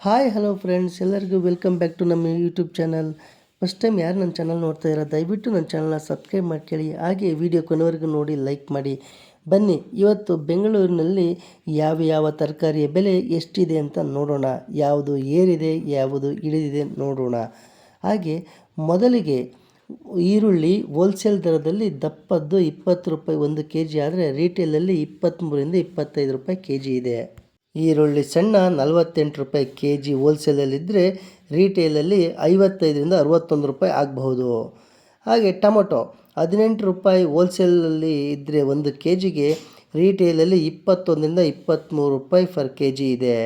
Hi hello friends ಎಲ್ಲರಿಗೂ welcome back to ನಮ್ಮ YouTube channel first time ಯಾರು ನನ್ನ ಚಾನಲ್ ನೋಡ್ತಾ ಇರೋ, ದಯವಿಟ್ಟು ನನ್ನ ಚಾನಲ್ನ ಸಬ್ಸ್ಕ್ರೈಬ್ ಮಾಡ್ಕೊಳ್ಳಿ. ಹಾಗೆ ವಿಡಿಯೋ ಕೊನೆವರೆಗೂ ನೋಡಿ ಲೈಕ್ ಮಾಡಿ. ಬನ್ನಿ, ಇವತ್ತು ಬೆಂಗಳೂರಿನಲ್ಲಿ ಯಾವ ಯಾವ ತರಕಾರಿಯ ಬೆಲೆ ಎಷ್ಟಿದೆ ಅಂತ ನೋಡೋಣ. ಯಾವುದು ಏರಿದೆ, ಯಾವುದು ಇಳಿದಿದೆ ನೋಡೋಣ. ಹಾಗೆ ಮೊದಲಿಗೆ ಈರುಳ್ಳಿ ಹೋಲ್ಸೇಲ್ ದರದಲ್ಲಿ ದಪ್ಪದ್ದು ಇಪ್ಪತ್ತು ರೂಪಾಯಿ ಒಂದು ಕೆ ಜಿ ಆದರೆ ರೀಟೇಲಲ್ಲಿ ಇಪ್ಪತ್ತ್ಮೂರಿಂದ ಇಪ್ಪತ್ತೈದು ರೂಪಾಯಿ ಕೆ ಜಿ ಇದೆ. ಈರುಳ್ಳಿ ಸಣ್ಣ ನಲವತ್ತೆಂಟು ರೂಪಾಯಿ ಕೆ ಜಿ ಹೋಲ್ಸೇಲಲ್ಲಿದ್ದರೆ ರೀಟೇಲಲ್ಲಿ ಐವತ್ತೈದರಿಂದ ಅರುವತ್ತೊಂದು ರೂಪಾಯಿ ಆಗಬಹುದು. ಹಾಗೆ ಟೊಮೊಟೊ ಹದಿನೆಂಟು ರೂಪಾಯಿ ಹೋಲ್ಸೇಲಲ್ಲಿ ಇದ್ದರೆ ಒಂದು ಕೆ ಜಿಗೆ ರೀಟೇಲಲ್ಲಿ ಇಪ್ಪತ್ತೊಂದರಿಂದ ಇಪ್ಪತ್ತ್ಮೂರು ರೂಪಾಯಿ ಫರ್ ಕೆ ಜಿ ಇದೆ.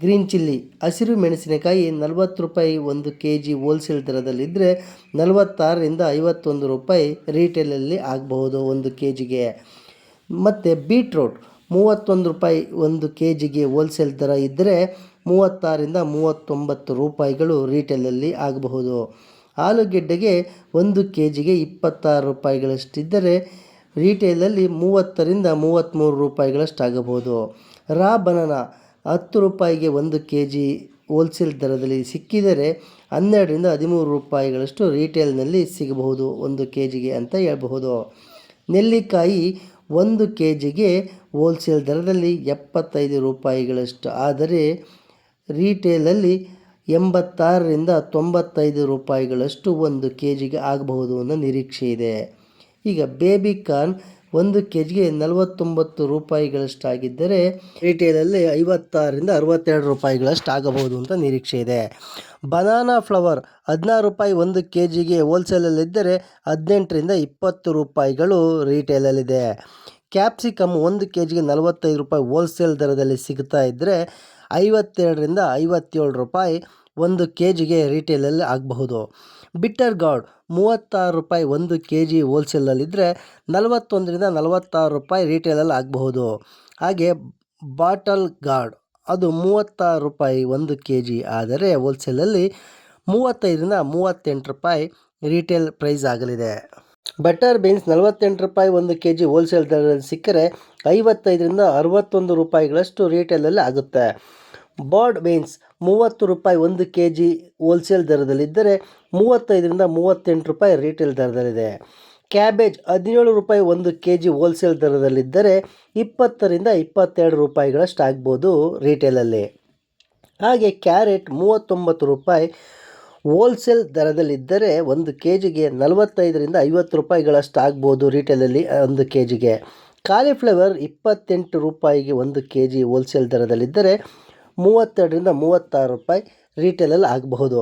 ಗ್ರೀನ್ ಚಿಲ್ಲಿ ಹಸಿರು ಮೆಣಸಿನಕಾಯಿ ನಲ್ವತ್ತು ರೂಪಾಯಿ ಒಂದು ಕೆ ಜಿ ಹೋಲ್ಸೇಲ್ ದರದಲ್ಲಿದ್ದರೆ ನಲವತ್ತಾರರಿಂದ ಐವತ್ತೊಂದು ರೂಪಾಯಿ ರೀಟೇಲಲ್ಲಿ ಆಗಬಹುದು ಒಂದು ಕೆ ಜಿಗೆ ಮತ್ತು ಬೀಟ್ರೋಟ್ ಮೂವತ್ತೊಂದು ರೂಪಾಯಿ ಒಂದು ಕೆ ಜಿಗೆ ಹೋಲ್ಸೇಲ್ ದರ ಇದ್ದರೆ ಮೂವತ್ತಾರರಿಂದ ಮೂವತ್ತೊಂಬತ್ತು ರೂಪಾಯಿಗಳು ರೀಟೇಲಲ್ಲಿ ಆಗಬಹುದು. ಆಲೂಗೆಡ್ಡೆಗೆ ಒಂದು ಕೆ ಜಿಗೆ ಇಪ್ಪತ್ತಾರು ರೂಪಾಯಿಗಳಷ್ಟಿದ್ದರೆ ರೀಟೇಲಲ್ಲಿ ಮೂವತ್ತರಿಂದ ಮೂವತ್ತ್ಮೂರು ರೂಪಾಯಿಗಳಷ್ಟಾಗಬಹುದು. ರಾ ಬನನ ಹತ್ತು ರೂಪಾಯಿಗೆ ಒಂದು ಕೆ ಜಿ ಹೋಲ್ಸೇಲ್ ದರದಲ್ಲಿ ಸಿಕ್ಕಿದರೆ ಹನ್ನೆರಡರಿಂದ ಹದಿಮೂರು ರೂಪಾಯಿಗಳಷ್ಟು ರೀಟೇಲ್ನಲ್ಲಿ ಸಿಗಬಹುದು ಒಂದು ಕೆ ಜಿಗೆ ಅಂತ ಹೇಳಬಹುದು. ನೆಲ್ಲಿಕಾಯಿ ಒಂದು ಕೆ ಜಿಗೆ ಹೋಲ್ಸೇಲ್ ದರದಲ್ಲಿ ಎಪ್ಪತ್ತೈದು ರೂಪಾಯಿಗಳಷ್ಟು. ಆದರೆ ರೀಟೇಲಲ್ಲಿ ಎಂಬತ್ತಾರರಿಂದ ತೊಂಬತ್ತೈದು ರೂಪಾಯಿಗಳಷ್ಟು ಒಂದು ಕೆ ಜಿಗೆ ಆಗಬಹುದು ಅನ್ನೋ ನಿರೀಕ್ಷೆ ಇದೆ. ಈಗ ಬೇಬಿ ಕಾರ್ನ್ ಒಂದು ಕೆ ಜಿಗೆ ನಲವತ್ತೊಂಬತ್ತು ರೂಪಾಯಿಗಳಷ್ಟಾಗಿದ್ದರೆ ರಿಟೇಲಲ್ಲಿ ಐವತ್ತಾರರಿಂದ ಅರವತ್ತೆರಡು ರೂಪಾಯಿಗಳಷ್ಟು ಆಗಬಹುದು ಅಂತ ನಿರೀಕ್ಷೆ ಇದೆ. ಬನಾನಾ ಫ್ಲವರ್ ಹದಿನಾರು ರೂಪಾಯಿ ಒಂದು ಕೆ ಜಿಗೆ ಹೋಲ್ಸೇಲಲ್ಲಿದ್ದರೆ ಹದಿನೆಂಟರಿಂದ ಇಪ್ಪತ್ತು ರೂಪಾಯಿಗಳು ರಿಟೇಲಲ್ಲಿದೆ ಕ್ಯಾಪ್ಸಿಕಮ್ ಒಂದು ಕೆ ಜಿಗೆ ನಲವತ್ತೈದು ರೂಪಾಯಿ ಹೋಲ್ಸೇಲ್ ದರದಲ್ಲಿ ಸಿಗ್ತಾ ಇದ್ದರೆ ಐವತ್ತೆರಡರಿಂದ ಐವತ್ತೇಳು ರೂಪಾಯಿ ಒಂದು ಕೆ ಜಿಗೆ ರೀಟೇಲಲ್ಲಿ ಆಗಬಹುದು. ಬಿಟ್ಟರ್ ಗಾರ್ಡ್ ಮೂವತ್ತಾರು ರೂಪಾಯಿ ಒಂದು ಕೆ ಜಿ ಹೋಲ್ಸೇಲಲ್ಲಿದ್ದರೆ ನಲವತ್ತೊಂದರಿಂದ ನಲವತ್ತಾರು ರೂಪಾಯಿ ರೀಟೇಲಲ್ಲಿ ಆಗಬಹುದು. ಹಾಗೆ ಬಾಟಲ್ ಗಾರ್ಡ್ ಅದು ಮೂವತ್ತಾರು ರೂಪಾಯಿ ಒಂದು ಕೆ ಜಿ ಆದರೆ ಹೋಲ್ಸೇಲಲ್ಲಿ ಮೂವತ್ತೈದರಿಂದ ಮೂವತ್ತೆಂಟು ರೂಪಾಯಿ ರಿಟೇಲ್ ಪ್ರೈಸ್ ಆಗಲಿದೆ. ಬಟರ್ ಬೀನ್ಸ್ ನಲವತ್ತೆಂಟು ರೂಪಾಯಿ ಒಂದು ಕೆ ಜಿ ಹೋಲ್ಸೇಲ್ ದರದಲ್ಲಿ ಸಿಕ್ಕರೆ ಐವತ್ತೈದರಿಂದ ಅರವತ್ತೊಂದು ರೂಪಾಯಿಗಳಷ್ಟು ರಿಟೇಲಲ್ಲಿ ಆಗುತ್ತೆ. ಬಾರ್ಡ್ ಬೀನ್ಸ್ ಮೂವತ್ತು ರೂಪಾಯಿ ಒಂದು ಕೆ ಜಿ ಹೋಲ್ಸೇಲ್ ದರದಲ್ಲಿದ್ದರೆ ಮೂವತ್ತೈದರಿಂದ ಮೂವತ್ತೆಂಟು ರೂಪಾಯಿ ರೀಟೇಲ್ ದರದಲ್ಲಿದೆ. ಕ್ಯಾಬೇಜ್ ಹದಿನೇಳು ರೂಪಾಯಿ ಒಂದು ಕೆ ಜಿ ಹೋಲ್ಸೇಲ್ ದರದಲ್ಲಿದ್ದರೆ ಇಪ್ಪತ್ತರಿಂದ ಇಪ್ಪತ್ತೆರಡು ರೂಪಾಯಿಗಳಷ್ಟು ಆಗ್ಬೋದು ರೀಟೇಲಲ್ಲಿ ಹಾಗೆ ಕ್ಯಾರೆಟ್ ಮೂವತ್ತೊಂಬತ್ತು ರೂಪಾಯಿ ಹೋಲ್ಸೇಲ್ ದರದಲ್ಲಿದ್ದರೆ ಒಂದು ಕೆ ಜಿಗೆ ನಲವತ್ತೈದರಿಂದ ಐವತ್ತು ರೂಪಾಯಿಗಳಷ್ಟು ಆಗ್ಬೋದು ರೀಟೇಲಲ್ಲಿ ಒಂದು ಕೆ ಜಿಗೆ ಕಾಲಿಫ್ಲವರ್ ಇಪ್ಪತ್ತೆಂಟು ರೂಪಾಯಿಗೆ ಒಂದು ಕೆ ಜಿ ಹೋಲ್ಸೇಲ್ ದರದಲ್ಲಿದ್ದರೆ ಮೂವತ್ತೆರಡರಿಂದ ಮೂವತ್ತಾರು ರೂಪಾಯಿ ರೀಟೇಲಲ್ಲಿ ಆಗಬಹುದು.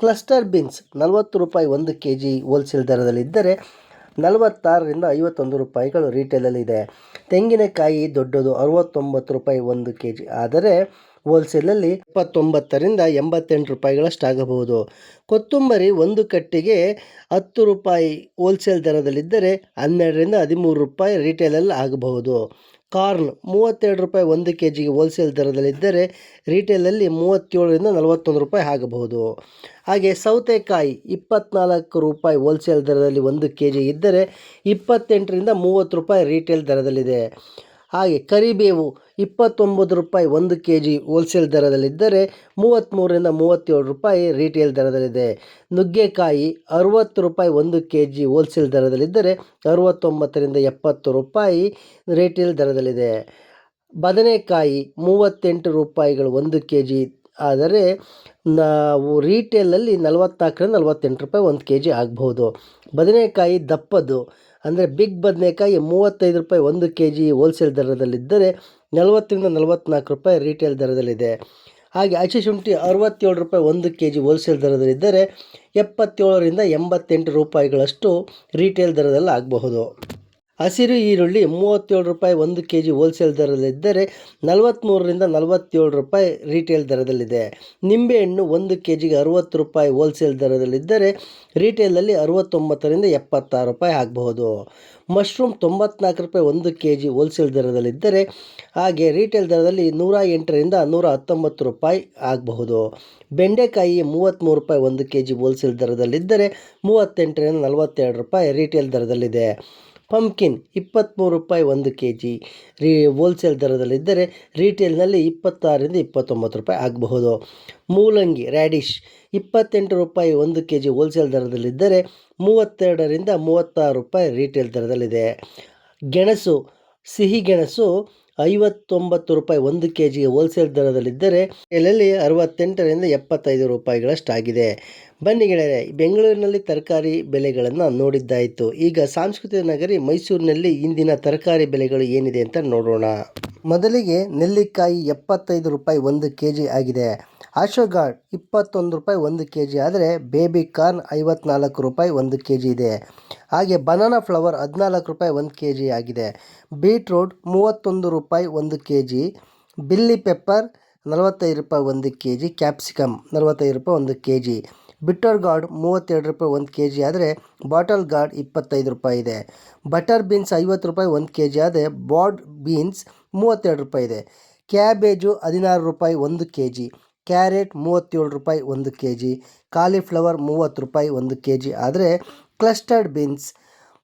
ಕ್ಲಸ್ಟರ್ ಬೀನ್ಸ್ ನಲವತ್ತು ರೂಪಾಯಿ ಒಂದು ಕೆ ಜಿ ಹೋಲ್ಸೇಲ್ ದರದಲ್ಲಿದ್ದರೆ ನಲವತ್ತಾರರಿಂದ ಐವತ್ತೊಂದು ರೂಪಾಯಿಗಳು ರಿಟೇಲಲ್ಲಿದೆ ತೆಂಗಿನಕಾಯಿ ದೊಡ್ಡದು ಅರವತ್ತೊಂಬತ್ತು ರೂಪಾಯಿ ಒಂದು ಕೆ ಜಿ ಆದರೆ ಹೋಲ್ಸೇಲಲ್ಲಿ ಇಪ್ಪತ್ತೊಂಬತ್ತರಿಂದ ಎಂಬತ್ತೆಂಟು ರೂಪಾಯಿಗಳಷ್ಟಾಗಬಹುದು ಕೊತ್ತಂಬರಿ ಒಂದು ಕಟ್ಟಿಗೆ ಹತ್ತು ರೂಪಾಯಿ ಹೋಲ್ಸೇಲ್ ದರದಲ್ಲಿದ್ದರೆ ಹನ್ನೆರಡರಿಂದ ಹದಿಮೂರು ರೂಪಾಯಿ ರೀಟೇಲಲ್ಲಿ ಆಗಬಹುದು. ಕಾರ್ನ್ ಮೂವತ್ತೆರಡು ರೂಪಾಯಿ ಒಂದು ಕೆ ಜಿಗೆ ಹೋಲ್ಸೇಲ್ ದರದಲ್ಲಿದ್ದರೆ ರೀಟೇಲಲ್ಲಿ ಮೂವತ್ತೇಳರಿಂದ ನಲವತ್ತೊಂದು ರೂಪಾಯಿ ಆಗಬಹುದು. ಹಾಗೆ ಸೌತೆಕಾಯಿ ಇಪ್ಪತ್ನಾಲ್ಕು ರೂಪಾಯಿ ಹೋಲ್ಸೇಲ್ ದರದಲ್ಲಿ ಒಂದು ಕೆ ಜಿ ಇದ್ದರೆ ಇಪ್ಪತ್ತೆಂಟರಿಂದ ಮೂವತ್ತು ರೂಪಾಯಿ ರಿಟೇಲ್ ದರದಲ್ಲಿದೆ. ಹಾಗೆ ಕರಿಬೇವು ಇಪ್ಪತ್ತೊಂಬತ್ತು ರೂಪಾಯಿ ಒಂದು ಕೆ ಜಿ ಹೋಲ್ಸೇಲ್ ದರದಲ್ಲಿದ್ದರೆ ಮೂವತ್ತ್ಮೂರರಿಂದ ಮೂವತ್ತೇಳು ರೂಪಾಯಿ ರಿಟೇಲ್ ದರದಲ್ಲಿದೆ. ನುಗ್ಗೆಕಾಯಿ ಅರುವತ್ತು ರೂಪಾಯಿ ಒಂದು ಕೆ ಜಿ ಹೋಲ್ಸೇಲ್ ದರದಲ್ಲಿದ್ದರೆ ಅರುವತ್ತೊಂಬತ್ತರಿಂದ ಎಪ್ಪತ್ತು ರೂಪಾಯಿ ರಿಟೇಲ್ ದರದಲ್ಲಿದೆ. ಬದನೆಕಾಯಿ ಮೂವತ್ತೆಂಟು ರೂಪಾಯಿಗಳು ಒಂದು ಕೆ ಜಿ ಆದರೆ ನಾವು ರೀಟೇಲಲ್ಲಿ ನಲವತ್ತ್ನಾಲ್ಕರಿಂದ ನಲವತ್ತೆಂಟು ರೂಪಾಯಿ ಒಂದು ಕೆ ಜಿ ಆಗ್ಬೋದು. ಬದನೆಕಾಯಿ ದಪ್ಪದ್ದು ಅಂದರೆ ಬಿಗ್ ಬದನೆಕಾಯಿ ಮೂವತ್ತೈದು ರೂಪಾಯಿ ಒಂದು ಕೆ ಜಿ ಹೋಲ್ಸೇಲ್ ದರದಲ್ಲಿದ್ದರೆ ನಲವತ್ತರಿಂದ ನಲವತ್ತ್ನಾಲ್ಕು ರೂಪಾಯಿ ರಿಟೇಲ್ ದರದಲ್ಲಿದೆ. ಹಾಗೆ ಹಸಿ ಶುಂಠಿ ಅರವತ್ತೇಳು ರೂಪಾಯಿ ಒಂದು ಕೆ ಜಿ ಹೋಲ್ಸೇಲ್ ದರದಲ್ಲಿದ್ದರೆ ಎಪ್ಪತ್ತೇಳರಿಂದ ಎಂಬತ್ತೆಂಟು ರೂಪಾಯಿಗಳಷ್ಟು ರೀಟೇಲ್ ದರದಲ್ಲಿ ಆಗಬಹುದು ಹಸಿರು ಈರುಳ್ಳಿ ಮೂವತ್ತೇಳು ರೂಪಾಯಿ ಒಂದು ಕೆ ಜಿ ಹೋಲ್ಸೇಲ್ ದರದಲ್ಲಿದ್ದರೆ ನಲವತ್ತ್ಮೂರರಿಂದ ನಲವತ್ತೇಳು ರೂಪಾಯಿ ರೀಟೇಲ್ ದರದಲ್ಲಿದೆ. ನಿಂಬೆಹಣ್ಣು ಒಂದು ಕೆ ಜಿಗೆ ಅರುವತ್ತು ರೂಪಾಯಿ ಹೋಲ್ಸೇಲ್ ದರದಲ್ಲಿದ್ದರೆ ರೀಟೇಲಲ್ಲಿ ಅರುವತ್ತೊಂಬತ್ತರಿಂದ ಎಪ್ಪತ್ತಾರು ರೂಪಾಯಿ ಆಗಬಹುದು. ಮಶ್ರೂಮ್ ತೊಂಬತ್ನಾಲ್ಕು ರೂಪಾಯಿ ಒಂದು ಕೆ ಜಿ ಹೋಲ್ಸೇಲ್ ದರದಲ್ಲಿದ್ದರೆ ಹಾಗೆ ರೀಟೇಲ್ ದರದಲ್ಲಿ ನೂರ ಎಂಟರಿಂದ ನೂರ ಹತ್ತೊಂಬತ್ತು ರೂಪಾಯಿ ಆಗಬಹುದು. ಬೆಂಡೆಕಾಯಿ ಮೂವತ್ತ್ಮೂರು ರೂಪಾಯಿ ಒಂದು ಕೆ ಜಿ ಹೋಲ್ಸೇಲ್ ದರದಲ್ಲಿದ್ದರೆ ಮೂವತ್ತೆಂಟರಿಂದ ನಲವತ್ತೆರಡು ರೂಪಾಯಿ ರೀಟೇಲ್ ದರದಲ್ಲಿದೆ. ಪಂಪ್ಕಿನ್ ಇಪ್ಪತ್ತ್ಮೂರು ರೂಪಾಯಿ ಒಂದು ಕೆ ಜಿ ರೀ ಹೋಲ್ಸೇಲ್ ದರದಲ್ಲಿದ್ದರೆ ರೀಟೇಲ್ನಲ್ಲಿ ಇಪ್ಪತ್ತಾರರಿಂದ ಇಪ್ಪತ್ತೊಂಬತ್ತು ರೂಪಾಯಿ ಆಗಬಹುದು. ಮೂಲಂಗಿ ರ್ಯಾಡಿಶ್ ಇಪ್ಪತ್ತೆಂಟು ರೂಪಾಯಿ ಒಂದು ಕೆ ಜಿ ಹೋಲ್ಸೇಲ್ ದರದಲ್ಲಿದ್ದರೆ ಮೂವತ್ತೆರಡರಿಂದ ಮೂವತ್ತಾರು ರೂಪಾಯಿ ರೀಟೇಲ್ ದರದಲ್ಲಿದೆ. ಗೆಣಸು, ಸಿಹಿ ಗೆಣಸು, ಐವತ್ತೊಂಬತ್ತು ರೂಪಾಯಿ ಒಂದು ಕೆ ಜಿಗೆ ಹೋಲ್ಸೇಲ್ ದರದಲ್ಲಿದ್ದರೆ ಎಲ್ಲೆಲ್ಲಿ ಅರವತ್ತೆಂಟರಿಂದ ಎಪ್ಪತ್ತೈದು ರೂಪಾಯಿಗಳಷ್ಟಾಗಿದೆ. ಬನ್ನಿ ಗೆಳೆಯರೆ, ಬೆಂಗಳೂರಿನಲ್ಲಿ ತರಕಾರಿ ಬೆಲೆಗಳನ್ನು ನೋಡಿದ್ದಾಯಿತು. ಈಗ ಸಾಂಸ್ಕೃತಿಕ ನಗರಿ ಮೈಸೂರಿನಲ್ಲಿ ಇಂದಿನ ತರಕಾರಿ ಬೆಲೆಗಳು ಏನಿದೆ ಅಂತ ನೋಡೋಣ. ಮೊದಲಿಗೆ ನೆಲ್ಲಿಕಾಯಿ ಎಪ್ಪತ್ತೈದು ರೂಪಾಯಿ ಒಂದು ಕೆ ಜಿ ಆಗಿದೆ. ಆಶೋಗಾರ್ಡ್ ಇಪ್ಪತ್ತೊಂದು ರೂಪಾಯಿ ಒಂದು ಕೆ ಜಿ ಆದರೆ ಬೇಬಿ ಕಾರ್ನ್ ಐವತ್ನಾಲ್ಕು ರೂಪಾಯಿ ಒಂದು ಕೆ ಜಿ ಇದೆ. ಹಾಗೆ ಬನಾನಾ ಫ್ಲವರ್ ಹದಿನಾಲ್ಕು ರೂಪಾಯಿ ಒಂದು ಕೆ ಜಿ ಆಗಿದೆ. ಬೀಟ್ರೂಟ್ ಮೂವತ್ತೊಂದು ರೂಪಾಯಿ ಒಂದು ಕೆ ಜಿ ಬಿಲ್ಲಿ ಪೆಪ್ಪರ್ ನಲವತ್ತೈದು ರೂಪಾಯಿ ಒಂದು ಕೆ ಜಿ ಕ್ಯಾಪ್ಸಿಕಮ್ ನಲವತ್ತೈದು ರೂಪಾಯಿ ಒಂದು ಕೆ ಜಿ ಬಿಟ್ಟರ್ ಗಾರ್ಡ್ ಮೂವತ್ತೆರಡು ರೂಪಾಯಿ ಒಂದು ಕೆ ಜಿ ಆದರೆ ಬಾಟಲ್ ಗಾರ್ಡ್ ಇಪ್ಪತ್ತೈದು ರೂಪಾಯಿ ಇದೆ. ಬಟರ್ ಬೀನ್ಸ್ ಐವತ್ತು ರೂಪಾಯಿ ಒಂದು ಕೆ ಜಿ ಆದರೆ ಬಾಡ್ ಬೀನ್ಸ್ ಮೂವತ್ತೆರಡು ರೂಪಾಯಿ ಇದೆ. ಕ್ಯಾಬೇಜು ಹದಿನಾರು ರೂಪಾಯಿ ಒಂದು ಕೆ ಜಿ ಕ್ಯಾರೆಟ್ ಮೂವತ್ತೇಳು ರೂಪಾಯಿ ಒಂದು ಕೆ ಜಿ ಕಾಲಿಫ್ಲವರ್ ಮೂವತ್ತು ರೂಪಾಯಿ ಒಂದು ಕೆ ಜಿ ಆದರೆ ಕ್ಲಸ್ಟರ್ಡ್ ಬೀನ್ಸ್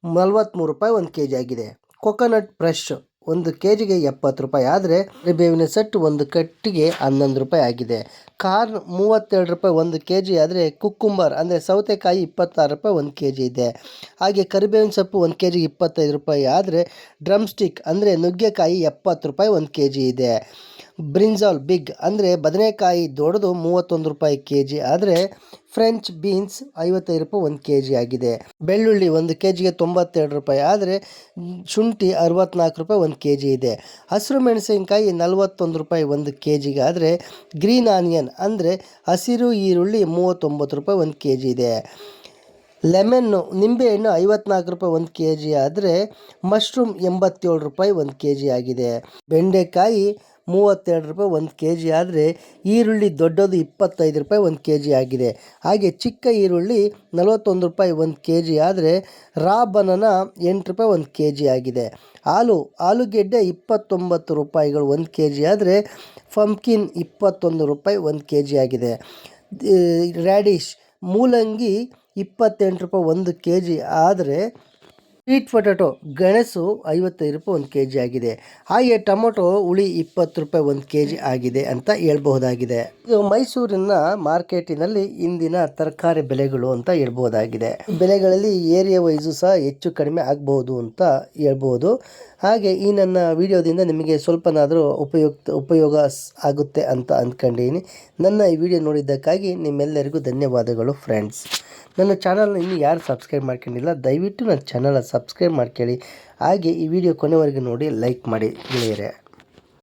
ನಲ್ವತ್ತ್ಮೂರು ರೂಪಾಯಿ ಒಂದು ಕೆ ಜಿ ಆಗಿದೆ. ಕೊಕೊನಟ್ ಫ್ರೆಶ್ ಒಂದು ಕೆ ಜಿಗೆ ಎಪ್ಪತ್ತು ರೂಪಾಯಿ ಆದರೆ ಬೇವಿನ ಸೆಟ್ ಒಂದು ಕಟ್ಟಿಗೆ ಹನ್ನೊಂದು ರೂಪಾಯಿ ಆಗಿದೆ. ಕಾರ್ನ್ ಮೂವತ್ತೆರಡು ರೂಪಾಯಿ ಒಂದು ಕೆ ಜಿ ಆದರೆ ಕುಕ್ಕುಂಬರ್ ಅಂದರೆ ಸೌತೆಕಾಯಿ ಇಪ್ಪತ್ತಾರು ರೂಪಾಯಿ ಒಂದು ಕೆ ಜಿ ಇದೆ. ಹಾಗೆ ಕರಿಬೇವಿನ ಸೊಪ್ಪು ಒಂದು ಕೆ ಜಿಗೆ ಇಪ್ಪತ್ತೈದು ರೂಪಾಯಿ ಆದರೆ ಡ್ರಮ್ ಸ್ಟಿಕ್ ಅಂದರೆ ನುಗ್ಗೆಕಾಯಿ ಎಪ್ಪತ್ತು ರೂಪಾಯಿ ಒಂದು ಕೆ ಜಿ ಇದೆ. ಬ್ರಿಂಜಾಲ್ ಬಿಗ್ ಅಂದರೆ ಬದನೆಕಾಯಿ ದೊಡ್ಡದು ಮೂವತ್ತೊಂದು ರೂಪಾಯಿ ಕೆ ಜಿ ಆದರೆ ಫ್ರೆಂಚ್ ಬೀನ್ಸ್ ಐವತ್ತೈದು ರೂಪಾಯಿ ಒಂದು ಕೆ ಜಿ ಆಗಿದೆ. ಬೆಳ್ಳುಳ್ಳಿ ಒಂದು ಕೆ ಜಿಗೆ ತೊಂಬತ್ತೆರಡು ರೂಪಾಯಿ ಆದರೆ ಶುಂಠಿ ಅರವತ್ನಾಲ್ಕು ರೂಪಾಯಿ ಒಂದು ಕೆ ಜಿ ಇದೆ. ಹಸಿರು ಮೆಣಸಿನಕಾಯಿ ನಲವತ್ತೊಂದು ರೂಪಾಯಿ ಒಂದು ಕೆ ಜಿಗೆ ಆದರೆ ಗ್ರೀನ್ ಆನಿಯನ್ ಅಂದರೆ ಹಸಿರು ಈರುಳ್ಳಿ ಮೂವತ್ತೊಂಬತ್ತು ರೂಪಾಯಿ ಒಂದು ಕೆ ಜಿ ಇದೆ. ಲೆಮನ್ನು, ನಿಂಬೆಹಣ್ಣು ಐವತ್ನಾಲ್ಕು ರೂಪಾಯಿ ಒಂದು ಕೆ ಜಿ ಆದರೆ ಮಶ್ರೂಮ್ ಎಂಬತ್ತೇಳು ರೂಪಾಯಿ ಒಂದು ಕೆ ಜಿ ಆಗಿದೆ. ಬೆಂಡೆಕಾಯಿ ಮೂವತ್ತೆರಡು ರೂಪಾಯಿ ಒಂದು ಕೆ ಜಿ ಆದರೆ ಈರುಳ್ಳಿ ದೊಡ್ಡದು ಇಪ್ಪತ್ತೈದು ರೂಪಾಯಿ ಒಂದು ಕೆ ಜಿ ಆಗಿದೆ. ಹಾಗೆ ಚಿಕ್ಕ ಈರುಳ್ಳಿ ನಲವತ್ತೊಂದು ರೂಪಾಯಿ ಒಂದು ಕೆ ಜಿ ಆದರೆ ರಾ ಬನನ ಎಂಟು ರೂಪಾಯಿ ಒಂದು ಕೆ ಜಿ ಆಗಿದೆ. ಆಲೂ ಆಲೂಗೆಡ್ಡೆ ಇಪ್ಪತ್ತೊಂಬತ್ತು ರೂಪಾಯಿಗಳು ಒಂದು ಕೆ ಜಿ ಆದರೆ ಫಂಪ್ಕಿನ್ ಇಪ್ಪತ್ತೊಂದು ರೂಪಾಯಿ ಒಂದು ಕೆ ಜಿ ಆಗಿದೆ ರ್ಯಾಡಿಶ್ ಮೂಲಂಗಿ ಇಪ್ಪತ್ತೆಂಟು ರೂಪಾಯಿ ಒಂದು ಕೆ ಜಿ ಆದರೆ ಸ್ವೀಟ್ ಪೊಟ್ಯಾಟೊ ಗೆಣಸು ಐವತ್ತೈದು ರೂಪಾಯಿ ಒಂದು ಕೆ ಜಿ ಆಗಿದೆ. ಹಾಗೆ ಟೊಮೊಟೊ ಹುಳಿ ಇಪ್ಪತ್ತು ರೂಪಾಯಿ ಒಂದು ಕೆ ಜಿ ಆಗಿದೆ ಅಂತ ಹೇಳ್ಬಹುದಾಗಿದೆ. ಇದು ಮೈಸೂರಿನ ಮಾರ್ಕೆಟಿನಲ್ಲಿ ಇಂದಿನ ತರಕಾರಿ ಬೆಲೆಗಳು ಅಂತ ಹೇಳ್ಬಹುದಾಗಿದೆ. ಬೆಲೆಗಳಲ್ಲಿ ಏರಿಯಾ ವೈಸು ಸಹ ಹೆಚ್ಚು ಕಡಿಮೆ ಆಗಬಹುದು ಅಂತ ಹೇಳ್ಬೋದು. ಹಾಗೆ ಈ ನನ್ನ ವಿಡಿಯೋದಿಂದ ನಿಮಗೆ ಸ್ವಲ್ಪನಾದರೂ ಉಪಯುಕ್ತ ಉಪಯೋಗ ಆಗುತ್ತೆ ಅಂತ ಅಂದ್ಕೊಂಡಿದ್ದೀನಿ ನನ್ನ ಈ ವಿಡಿಯೋ ನೋಡಿದ್ದಕ್ಕಾಗಿ ನಿಮ್ಮೆಲ್ಲರಿಗೂ ಧನ್ಯವಾದಗಳು ಫ್ರೆಂಡ್ಸ್ ನನ್ನ ಚಾನಲ್ನ ಇನ್ನೂ ಯಾರು ಸಬ್ಸ್ಕ್ರೈಬ್ ಮಾಡ್ಕೊಂಡಿಲ್ಲ, ದಯವಿಟ್ಟು ನನ್ನ ಚಾನಲ್ನ ಸಬ್ಸ್ಕ್ರೈಬ್ ಮಾಡ್ಕೊಳ್ಳಿ. ಹಾಗೆ ಈ ವಿಡಿಯೋ ಕೊನೆವರೆಗೂ ನೋಡಿ ಲೈಕ್ ಮಾಡಿ, ಗೆಳೆಯರೆ.